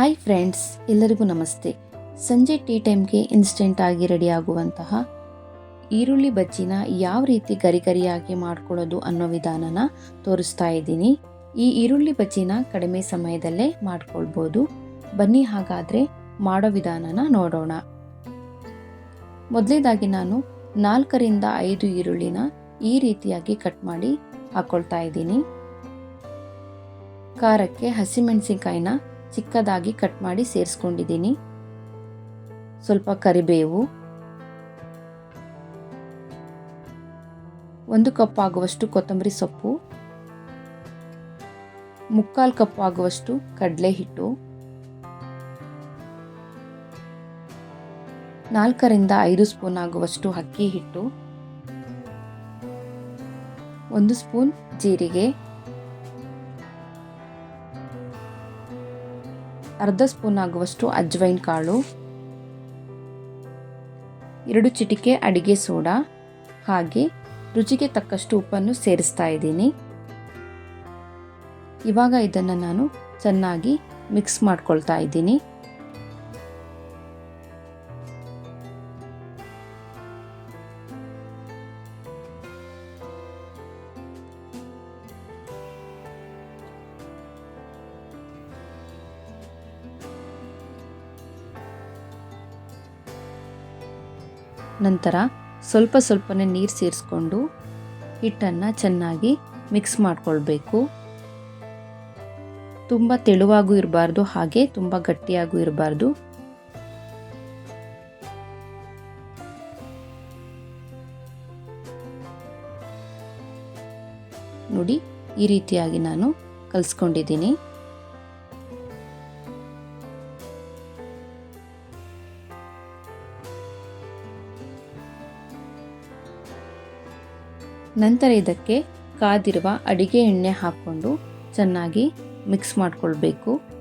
Hi friends ಎಲ್ಲರಿಗೂ ನಮಸ್ತೆ. ಸಂಜೆ ಟೀ ಟೈಮ್ಗೆ ಇನ್ಸ್ಟೆಂಟ್ ಆಗಿ ರೆಡಿ ಆಗುವಂತಹ ಈರುಳ್ಳಿ ಬಜ್ಜಿನ ಯಾವ ರೀತಿ ಗರಿ ಗರಿಯಾಗಿ ಮಾಡ್ಕೊಳ್ಳೋದು ಅನ್ನೋ ವಿಧಾನನ ತೋರಿಸ್ತಾ ಇದ್ದೀನಿ. ಈ ಈರುಳ್ಳಿ ಬಜ್ಜಿನ ಕಡಿಮೆ ಸಮಯದಲ್ಲೇ ಮಾಡ್ಕೊಳ್ಬೋದು. ಬನ್ನಿ ಹಾಗಾದರೆ ಮಾಡೋ ವಿಧಾನನ ನೋಡೋಣ. ಮೊದಲೇದಾಗಿ ನಾನು ನಾಲ್ಕರಿಂದ ಐದು ಈರುಳ್ಳಿನ ಈ ರೀತಿಯಾಗಿ ಕಟ್ ಮಾಡಿ ಹಾಕ್ಕೊಳ್ತಾ ಇದ್ದೀನಿ. ಖಾರಕ್ಕೆ ಹಸಿಮೆಣಸಿನ್ಕಾಯಿನ ಚಿಕ್ಕದಾಗಿ ಕಟ್ ಮಾಡಿ ಸೇರಿಸ್ಕೊಂಡಿದ್ದೀನಿ. ಸ್ವಲ್ಪ ಕರಿಬೇವು. ಒಂದು ಕಪ್ ಆಗುವಷ್ಟು ಕೊತ್ತಂಬರಿ ಸೊಪ್ಪು. ಮುಕ್ಕಾಲು ಕಪ್ ಆಗುವಷ್ಟು ಕಡಲೆ ಹಿಟ್ಟು. ನಾಲ್ಕರಿಂದ ಐದು ಸ್ಪೂನ್ ಆಗುವಷ್ಟು ಅಕ್ಕಿ ಹಿಟ್ಟು. ಒಂದು ಸ್ಪೂನ್ ಜೀರಿಗೆ. ಅರ್ಧ ಸ್ಪೂನ್ ಆಗುವಷ್ಟು ಅಜ್ವೈನ್ ಕಾಳು, ಎರಡು ಚಿಟಿಕೆ ಅಡಿಗೆ ಸೋಡಾ, ಹಾಗೆ ರುಚಿಗೆ ತಕ್ಕಷ್ಟು ಉಪ್ಪನ್ನು ಸೇರಿಸ್ತಾ ಇದ್ದೀನಿ. ಇವಾಗ ಇದನ್ನು ನಾನು ಚೆನ್ನಾಗಿ ಮಿಕ್ಸ್ ಮಾಡ್ಕೊಳ್ತಾ ಇದ್ದೀನಿ. ನಂತರ ಸ್ವಲ್ಪ ಸ್ವಲ್ಪನೇ ನೀರು ಸೇರಿಸ್ಕೊಂಡು ಹಿಟ್ಟನ್ನು ಚೆನ್ನಾಗಿ ಮಿಕ್ಸ್ ಮಾಡಿಕೊಳ್ಬೇಕು. ತುಂಬ ತೆಳುವಾಗೂ ಇರಬಾರ್ದು, ಹಾಗೆ ತುಂಬ ಗಟ್ಟಿಯಾಗೂ ಇರಬಾರ್ದು. ನೋಡಿ, ಈ ರೀತಿಯಾಗಿ ನಾನು ಕಲಿಸ್ಕೊಂಡಿದ್ದೀನಿ. ನಂತರ ಇದಕ್ಕೆ ಕಾದಿರುವ ಅಡಿಗೆ ಎಣ್ಣೆ ಹಾಕ್ಕೊಂಡು ಚೆನ್ನಾಗಿ ಮಿಕ್ಸ್ ಮಾಡಿಕೊಳ್ಬೇಕು.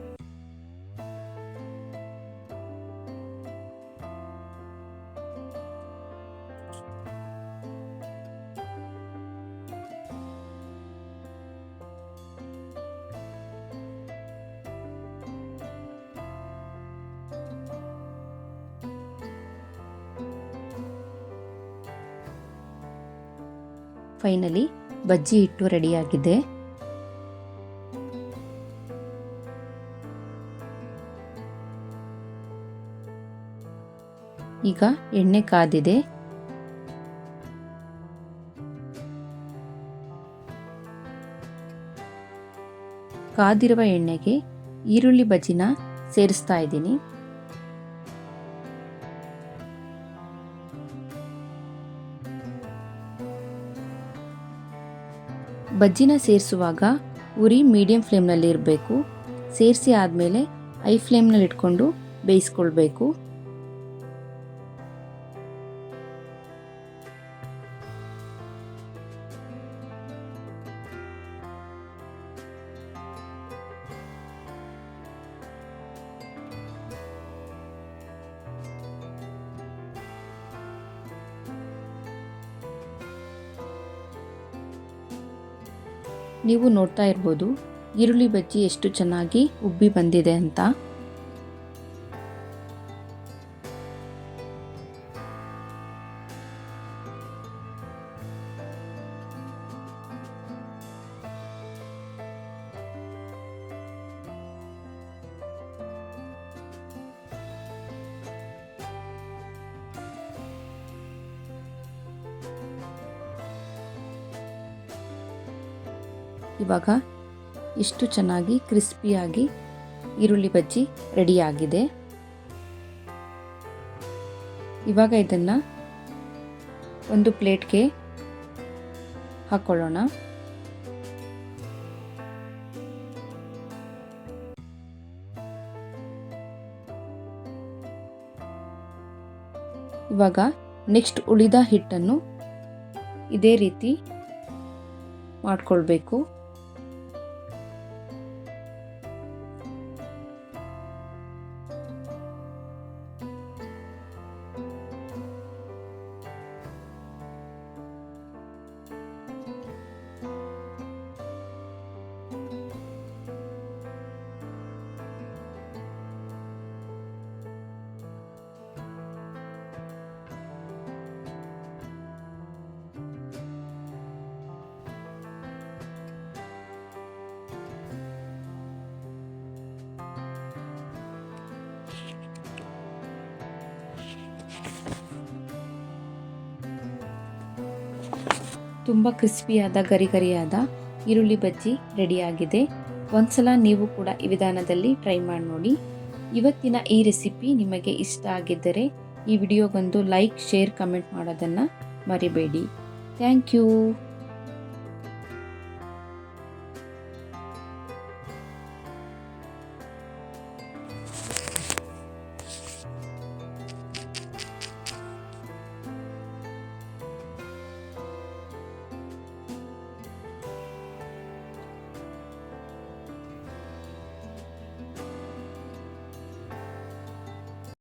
ಫೈನಲಿ ಬಜ್ಜಿ ಹಿಟ್ಟು ರೆಡಿಯಾಗಿದೆ. ಈಗ ಎಣ್ಣೆ ಕಾದಿದೆ. ಕಾದಿರುವ ಎಣ್ಣೆಗೆ ಈರುಳ್ಳಿ ಬಜ್ಜಿನ ಸೇರಿಸ್ತಾ ಇದ್ದೀನಿ. ಬಜ್ಜಿನ ಸೇರಿಸುವಾಗ ಉರಿ ಮೀಡಿಯಂ ಫ್ಲೇಮ್ನಲ್ಲಿ ಇರಬೇಕು ಸೇರಿಸಿ ಆದಮೇಲೆ ಐ ಫ್ಲೇಮ್ನಲ್ಲಿ ಇಟ್ಕೊಂಡು ಬೇಯಿಸ್ಕೊಳ್ಬೇಕು. ನೀವು ನೋಡ್ತಾ ಇರ್ಬೋದು ಈರುಳ್ಳಿ ಬಜ್ಜಿ ಎಷ್ಟು ಚೆನ್ನಾಗಿ ಉಬ್ಬಿ ಬಂದಿದೆ ಅಂತ. ಇವಾಗ ಎಷ್ಟು ಚೆನ್ನಾಗಿ ಕ್ರಿಸ್ಪಿಯಾಗಿ ಈರುಳ್ಳಿ ಬಜ್ಜಿ ರೆಡಿಯಾಗಿದೆ. ಇವಾಗ ಇದನ್ನು ಒಂದು ಪ್ಲೇಟ್ಗೆ ಹಾಕ್ಕೊಳ್ಳೋಣ ಇವಾಗ ನೆಕ್ಸ್ಟ್ ಉಳಿದ ಹಿಟ್ಟನ್ನು ಇದೇ ರೀತಿ ಮಾಡಿಕೊಳ್ಬೇಕು. ತುಂಬ ಕ್ರಿಸ್ಪಿಯಾದ ಗರಿ ಗರಿಯಾದ ಈರುಳ್ಳಿ ಬಜ್ಜಿ ರೆಡಿಯಾಗಿದೆ. ಒಂದ್ಸಲ ನೀವು ಕೂಡ ಈ ವಿಧಾನದಲ್ಲಿ ಟ್ರೈ ಮಾಡಿ ನೋಡಿ. ಇವತ್ತಿನ ಈ ರೆಸಿಪಿ ನಿಮಗೆ ಇಷ್ಟ ಆಗಿದ್ದರೆ ಈ ವಿಡಿಯೋಗೊಂದು ಲೈಕ್, ಶೇರ್, ಕಮೆಂಟ್ ಮಾಡೋದನ್ನು ಮರಿಬೇಡಿ. Thank you.